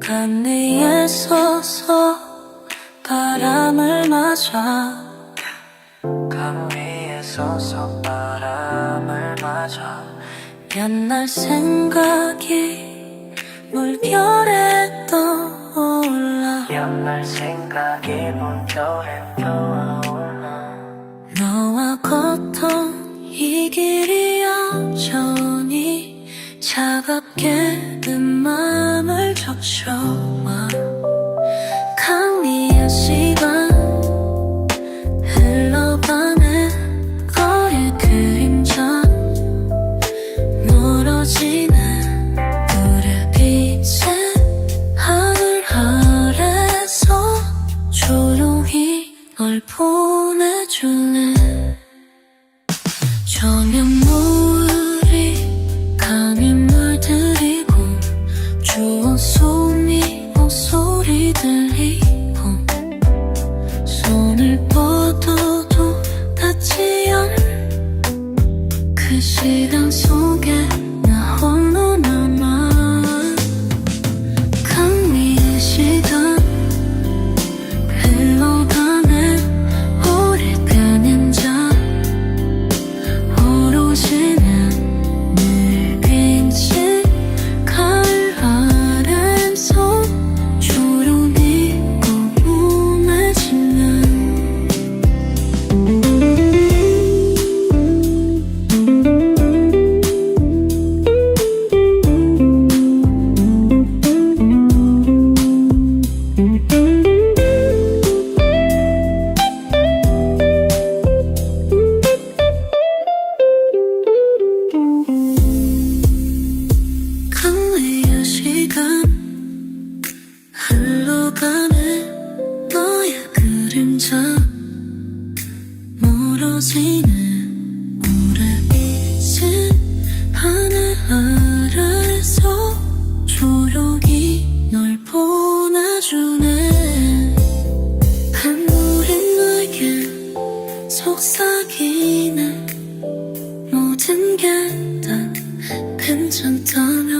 간 위에 서서 바람을 맞아. 강 위에 서서 바람을 맞아. 옛날 생각이 물결에 옛날 생각이 물결에 떠올라 너와 걷던 이 길이 여전히 차갑게 내 맘을 적셔와 노을이 강에 물들이고 주워 소미 목소리 들리고 손을 뻗어도 닿지 않은 그 시간 속에 나 홀로 떨어지는 우레빛은 하늘 아래서 조용히 널 보내주네. 한물이 속삭이는 모든 게 다 괜찮다며